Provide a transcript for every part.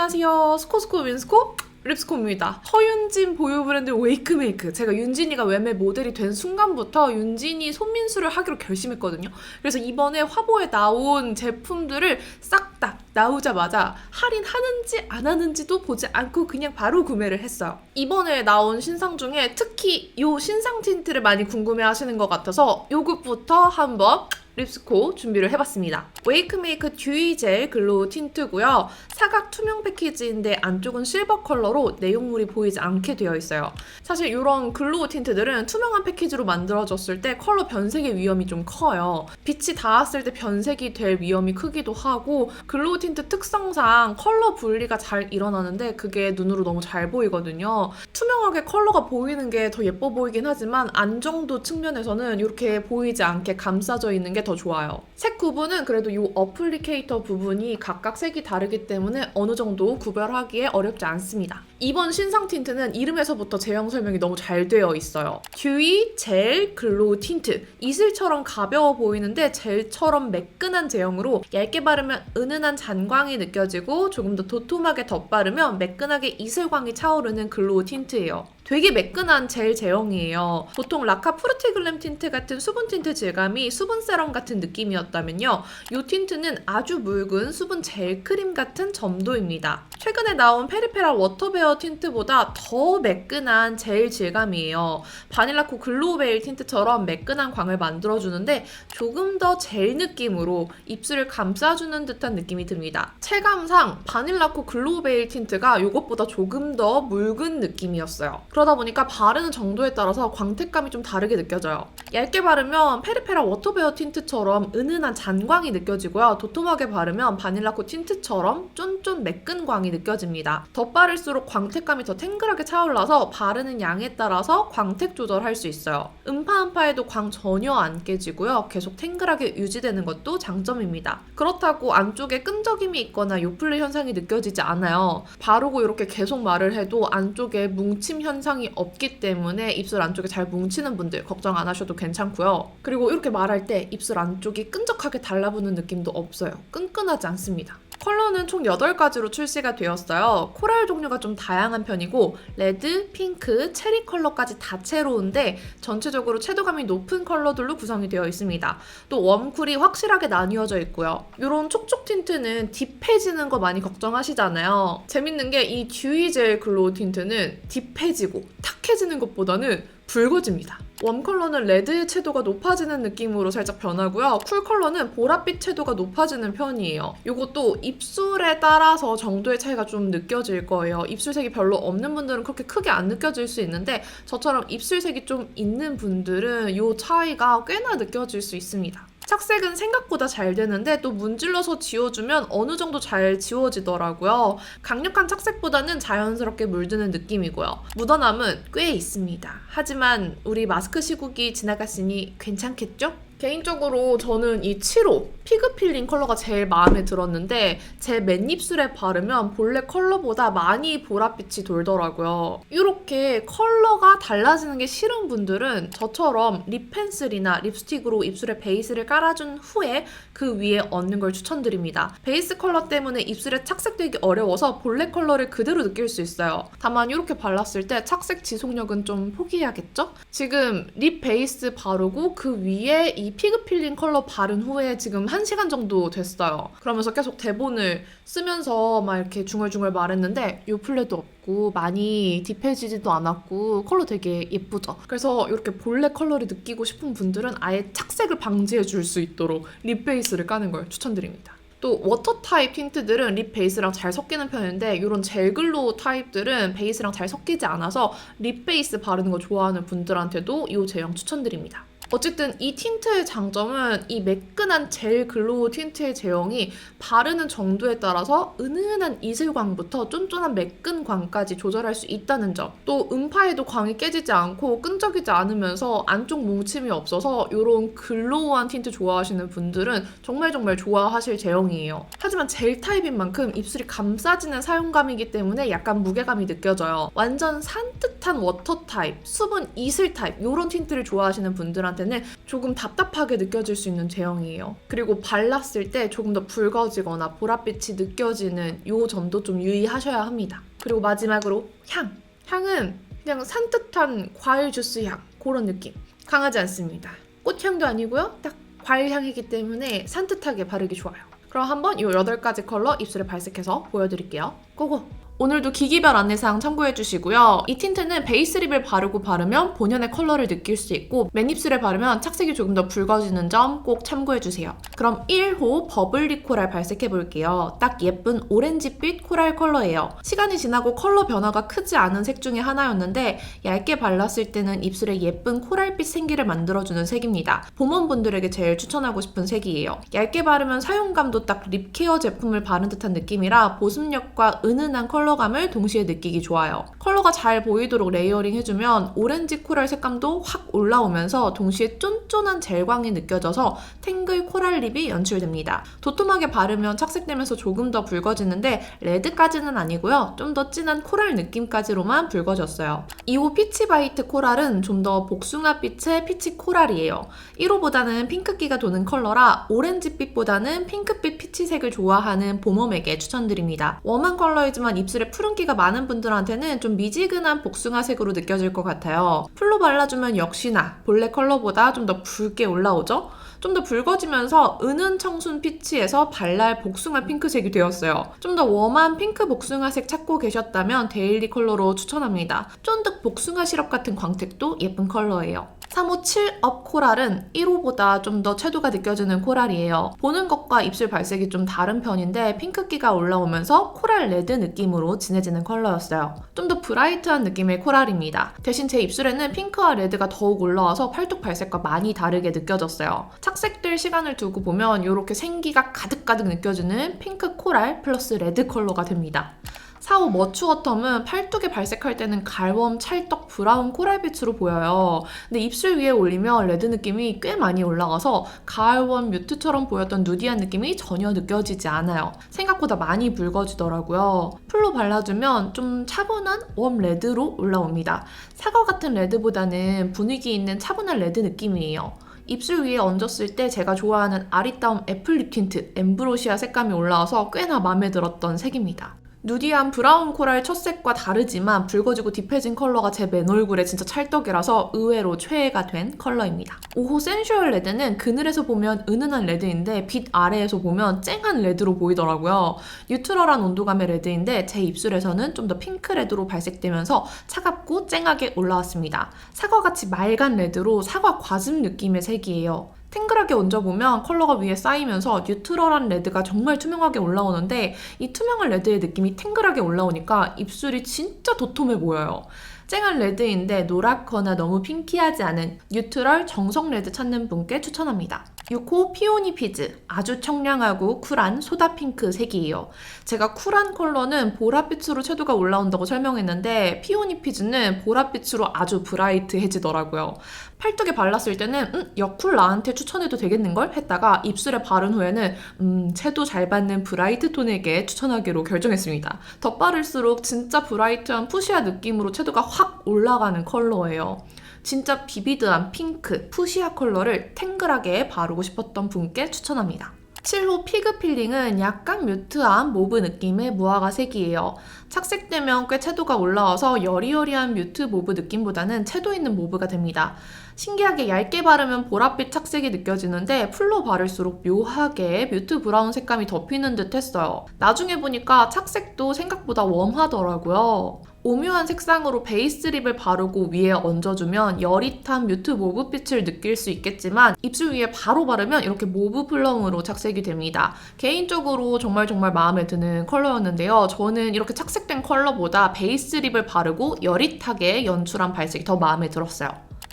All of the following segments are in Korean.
안녕하세요. 스코스코 윈스코 립스콤입니다. 허윤진 보유 브랜드 웨이크메이크. 제가 윤진이가 외매 모델이 된 순간부터 윤진이 손민수를 하기로 결심했거든요. 그래서 이번에 화보에 나온 제품들을 싹 다 나오자마자 할인하는지 안 하는지도 보지 않고 그냥 바로 구매를 했어요. 이번에 나온 신상 중에 특히 이 신상 틴트를 많이 궁금해 하시는 것 같아서 요것부터 한번 립스코 준비를 해봤습니다. 웨이크메이크 듀이 젤 글로우 틴트고요. 사각 투명 패키지인데 안쪽은 실버 컬러로 내용물이 보이지 않게 되어 있어요. 사실 이런 글로우 틴트들은 투명한 패키지로 만들어졌을 때 컬러 변색의 위험이 좀 커요. 빛이 닿았을 때 변색이 될 위험이 크기도 하고 글로우 틴트 특성상 컬러 분리가 잘 일어나는데 그게 눈으로 너무 잘 보이거든요. 투명하게 컬러가 보이는 게 더 예뻐 보이긴 하지만 안정도 측면에서는 이렇게 보이지 않게 감싸져 있는 게더 좋아요. 색 구분은 그래도 이 어플리케이터 부분이 각각 색이 다르기 때문에 어느 정도 구별하기에 어렵지 않습니다. 이번 신상 틴트는 이름에서부터 제형 설명이 너무 잘 되어 있어요. 듀이 젤 글로우 틴트. 이슬처럼 가벼워 보이는데 젤처럼 매끈한 제형으로 얇게 바르면 은은한 잔광이 느껴지고 조금 더 도톰하게 덧바르면 매끈하게 이슬광이 차오르는 글로우 틴트예요. 되게 매끈한 젤 제형이에요. 보통 라카 프루티 글램 틴트 같은 수분 틴트 질감이 수분 세럼 같은 느낌이었다면요. 이 틴트는 아주 묽은 수분 젤 크림 같은 점도입니다. 최근에 나온 페리페라 워터베어 틴트보다 더 매끈한 젤 질감이에요. 바닐라코 글로우베일 틴트처럼 매끈한 광을 만들어주는데 조금 더 젤 느낌으로 입술을 감싸주는 듯한 느낌이 듭니다. 체감상 바닐라코 글로우베일 틴트가 이것보다 조금 더 묽은 느낌이었어요. 그러다 보니까 바르는 정도에 따라서 광택감이 좀 다르게 느껴져요. 얇게 바르면 페리페라 워터베어 틴트처럼 은은한 잔광이 느껴지고요. 도톰하게 바르면 바닐라코 틴트처럼 쫀쫀 매끈 광이 느껴집니다. 덧바를수록 광택감이 더 탱글하게 차올라서 바르는 양에 따라서 광택 조절할 수 있어요. 음파음파에도 광 전혀 안 깨지고요. 계속 탱글하게 유지되는 것도 장점입니다. 그렇다고 안쪽에 끈적임이 있거나 요플레 현상이 느껴지지 않아요. 바르고 이렇게 계속 말을 해도 안쪽에 뭉침 현상 이 없기 때문에 입술 안쪽에 잘 뭉치는 분들 걱정 안 하셔도 괜찮고요. 그리고 이렇게 말할 때 입술 안쪽이 끈적하게 달라붙는 느낌도 없어요. 끈끈하지 않습니다. 컬러는 총 8가지로 출시가 되었어요. 코랄 종류가 좀 다양한 편이고 레드, 핑크, 체리 컬러까지 다채로운데 전체적으로 채도감이 높은 컬러들로 구성이 되어 있습니다. 또 웜쿨이 확실하게 나뉘어져 있고요. 이런 촉촉 틴트는 딥해지는 거 많이 걱정하시잖아요. 재밌는 게 이 듀이 젤 글로우 틴트는 딥해지고 탁해지는 것보다는 붉어집니다. 웜 컬러는 레드의 채도가 높아지는 느낌으로 살짝 변하고요. 쿨 컬러는 보랏빛 채도가 높아지는 편이에요. 이것도 입술에 따라서 정도의 차이가 좀 느껴질 거예요. 입술색이 별로 없는 분들은 그렇게 크게 안 느껴질 수 있는데 저처럼 입술색이 좀 있는 분들은 이 차이가 꽤나 느껴질 수 있습니다. 착색은 생각보다 잘 되는데 또 문질러서 지워주면 어느 정도 잘 지워지더라고요. 강력한 착색보다는 자연스럽게 물드는 느낌이고요. 묻어남은 꽤 있습니다. 하지만 우리 마스크 시국이 지나갔으니 괜찮겠죠? 개인적으로 저는 이 7호 피그 필링 컬러가 제일 마음에 들었는데 제 맨입술에 바르면 본래 컬러보다 많이 보랏빛이 돌더라고요. 이렇게 컬러가 달라지는 게 싫은 분들은 저처럼 립 펜슬이나 립스틱으로 입술에 베이스를 깔아준 후에 그 위에 얹는 걸 추천드립니다. 베이스 컬러 때문에 입술에 착색되기 어려워서 본래 컬러를 그대로 느낄 수 있어요. 다만 이렇게 발랐을 때 착색 지속력은 좀 포기해야겠죠? 지금 립 베이스 바르고 그 위에 이 피그 필링 컬러 바른 후에 지금 1시간 정도 됐어요. 그러면서 계속 대본을 쓰면서 막 이렇게 중얼중얼 말했는데 요 플레도 없고 많이 딥해지지도 않았고 컬러 되게 예쁘죠. 그래서 이렇게 본래 컬러를 느끼고 싶은 분들은 아예 착색을 방지해 줄 수 있도록 립 베이스를 까는 걸 추천드립니다. 또 워터 타입 틴트들은 립 베이스랑 잘 섞이는 편인데 이런 젤글로우 타입들은 베이스랑 잘 섞이지 않아서 립 베이스 바르는 거 좋아하는 분들한테도 이 제형 추천드립니다. 어쨌든 이 틴트의 장점은 이 매끈한 젤 글로우 틴트의 제형이 바르는 정도에 따라서 은은한 이슬광부터 쫀쫀한 매끈 광까지 조절할 수 있다는 점. 또 음파에도 광이 깨지지 않고 끈적이지 않으면서 안쪽 뭉침이 없어서 이런 글로우한 틴트 좋아하시는 분들은 정말 정말 좋아하실 제형이에요. 하지만 젤 타입인 만큼 입술이 감싸지는 사용감이기 때문에 약간 무게감이 느껴져요. 완전 산뜻한 워터 타입, 수분 이슬 타입 이런 틴트를 좋아하시는 분들한테 분들한테는 조금 답답하게 느껴질 수 있는 제형이에요. 그리고 발랐을 때 조금 더 붉어지거나 보랏빛이 느껴지는 이 점도 좀 유의하셔야 합니다. 그리고 마지막으로 향. 향은 그냥 산뜻한 과일 주스 향 그런 느낌. 강하지 않습니다. 꽃향도 아니고요. 딱 과일 향이기 때문에 산뜻하게 바르기 좋아요. 그럼 한번 이 8가지 컬러 입술에 발색해서 보여드릴게요. 고고! 오늘도 기기별 안내사항 참고해 주시고요. 이 틴트는 베이스 립을 바르고 바르면 본연의 컬러를 느낄 수 있고 맨 입술에 바르면 착색이 조금 더 붉어지는 점 꼭 참고해 주세요. 그럼 1호 버블리 코랄 발색해 볼게요. 딱 예쁜 오렌지빛 코랄 컬러예요. 시간이 지나고 컬러 변화가 크지 않은 색 중에 하나였는데 얇게 발랐을 때는 입술에 예쁜 코랄빛 생기를 만들어주는 색입니다. 봄원분들에게 제일 추천하고 싶은 색이에요. 얇게 바르면 사용감도 딱 립케어 제품을 바른 듯한 느낌이라 보습력과 은은한 컬러 감을 동시에 느끼기 좋아요. 컬러가 잘 보이도록 레이어링 해주면 오렌지 코랄 색감도 확 올라오면서 동시에 쫀쫀한 젤광이 느껴져서 탱글 코랄 립이 연출됩니다. 도톰하게 바르면 착색되면서 조금 더 붉어지는데 레드까지는 아니고요. 좀 더 진한 코랄 느낌까지로만 붉어졌어요. 2호 피치 바이트 코랄은 좀 더 복숭아빛의 피치 코랄이에요. 1호보다는 핑크기가 도는 컬러라 오렌지빛보다는 핑크빛 피치색을 좋아하는 봄웜에게 추천드립니다. 웜한 컬러이지만 입술 에 푸른기가 많은 분들한테는 좀 미지근한 복숭아색으로 느껴질 것 같아요. 풀로 발라주면 역시나 본래 컬러보다 좀 더 붉게 올라오죠? 좀 더 붉어지면서 은은 청순 피치에서 발랄 복숭아 핑크색이 되었어요. 좀 더 웜한 핑크 복숭아색 찾고 계셨다면 데일리 컬러로 추천합니다. 쫀득 복숭아 시럽 같은 광택도 예쁜 컬러예요. 3호 7업 코랄은 1호보다 좀 더 채도가 느껴지는 코랄이에요. 보는 것과 입술 발색이 좀 다른 편인데 핑크기가 올라오면서 코랄 레드 느낌으로 진해지는 컬러였어요. 좀 더 브라이트한 느낌의 코랄입니다. 대신 제 입술에는 핑크와 레드가 더욱 올라와서 팔뚝 발색과 많이 다르게 느껴졌어요. 착색될 시간을 두고 보면 이렇게 생기가 가득가득 느껴지는 핑크 코랄 플러스 레드 컬러가 됩니다. 4호 머추어텀은 팔뚝에 발색할 때는 갈웜, 찰떡, 브라운 코랄빛으로 보여요. 근데 입술 위에 올리면 레드 느낌이 꽤 많이 올라가서 가을웜 뮤트처럼 보였던 누디한 느낌이 전혀 느껴지지 않아요. 생각보다 많이 붉어지더라고요. 풀로 발라주면 좀 차분한 웜 레드로 올라옵니다. 사과 같은 레드보다는 분위기 있는 차분한 레드 느낌이에요. 입술 위에 얹었을 때 제가 좋아하는 아리따움 애플 립 틴트 엠브로시아 색감이 올라와서 꽤나 마음에 들었던 색입니다. 누디한 브라운 코랄 첫 색과 다르지만 붉어지고 딥해진 컬러가 제 맨 얼굴에 진짜 찰떡이라서 의외로 최애가 된 컬러입니다. 5호 센슈얼 레드는 그늘에서 보면 은은한 레드인데 빛 아래에서 보면 쨍한 레드로 보이더라고요. 뉴트럴한 온도감의 레드인데 제 입술에서는 좀 더 핑크 레드로 발색되면서 차갑고 쨍하게 올라왔습니다. 사과같이 맑은 레드로 사과 과즙 느낌의 색이에요. 탱글하게 얹어보면 컬러가 위에 쌓이면서 뉴트럴한 레드가 정말 투명하게 올라오는데 이 투명한 레드의 느낌이 탱글하게 올라오니까 입술이 진짜 도톰해 보여요. 쨍한 레드인데 노랗거나 너무 핑키하지 않은 뉴트럴 정성 레드 찾는 분께 추천합니다. 6호 피오니 피즈 아주 청량하고 쿨한 소다 핑크 색이에요. 제가 쿨한 컬러는 보랏빛으로 채도가 올라온다고 설명했는데 피오니 피즈는 보랏빛으로 아주 브라이트해지더라고요. 팔뚝에 발랐을 때는 음, 여쿨 나한테 추천해도 되겠는걸? 했다가 입술에 바른 후에는 음, 채도 잘 받는 브라이트 톤에게 추천하기로 결정했습니다. 덧바를수록 진짜 브라이트한 푸시아 느낌으로 채도가 확 올라가는 컬러예요. 진짜 비비드한 핑크, 푸시아 컬러를 탱글하게 바르고 싶었던 분께 추천합니다. 7호 피그 필링은 약간 뮤트한 모브 느낌의 무화과 색이에요. 착색되면 꽤 채도가 올라와서 여리여리한 뮤트 모브 느낌보다는 채도 있는 모브가 됩니다. 신기하게 얇게 바르면 보랏빛 착색이 느껴지는데 풀로 바를수록 묘하게 뮤트 브라운 색감이 덮이는 듯 했어요. 나중에 보니까 착색도 생각보다 웜하더라고요. 오묘한 색상으로 베이스 립을 바르고 위에 얹어주면 여릿한 뮤트 모브빛을 느낄 수 있겠지만 입술 위에 바로 바르면 이렇게 모브 플럼으로 착색이 됩니다. 개인적으로 정말 정말 마음에 드는 컬러였는데요. 저는 이렇게 착색된 컬러보다 베이스 립을 바르고 여릿하게 연출한 발색이 더 마음에 들었어요.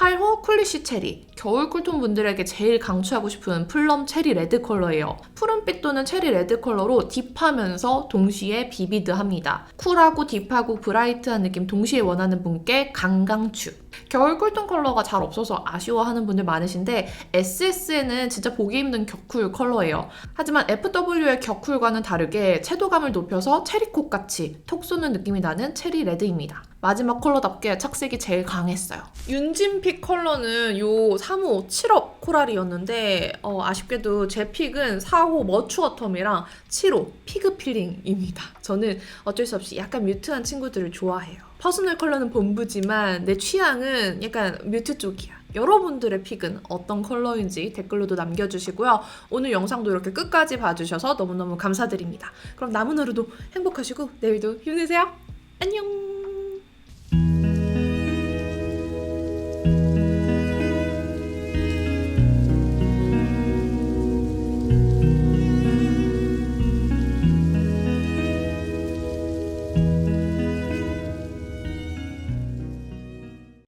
8호 쿨리쉬 체리. 겨울 쿨톤 분들에게 제일 강추하고 싶은 플럼 체리 레드 컬러예요. 푸른빛 또는 체리 레드 컬러로 딥하면서 동시에 비비드합니다. 쿨하고 딥하고 브라이트한 느낌 동시에 원하는 분께 강강추. 겨울 쿨톤 컬러가 잘 없어서 아쉬워하는 분들 많으신데 SS는 진짜 보기 힘든 격쿨 컬러예요. 하지만 FW의 격쿨과는 다르게 채도감을 높여서 체리콕 같이 톡 쏘는 느낌이 나는 체리 레드입니다. 마지막 컬러답게 착색이 제일 강했어요. 윤진픽 컬러는 요 3호 7업 코랄이었는데 어, 아쉽게도 제 픽은 4호 머추어 텀이랑 7호 피그 필링입니다. 저는 어쩔 수 없이 약간 뮤트한 친구들을 좋아해요. 퍼스널 컬러는 본부지만 내 취향은 약간 뮤트 쪽이야. 여러분들의 픽은 어떤 컬러인지 댓글로도 남겨주시고요. 오늘 영상도 이렇게 끝까지 봐주셔서 너무너무 감사드립니다. 그럼 남은 하루도 행복하시고 내일도 힘내세요. 안녕!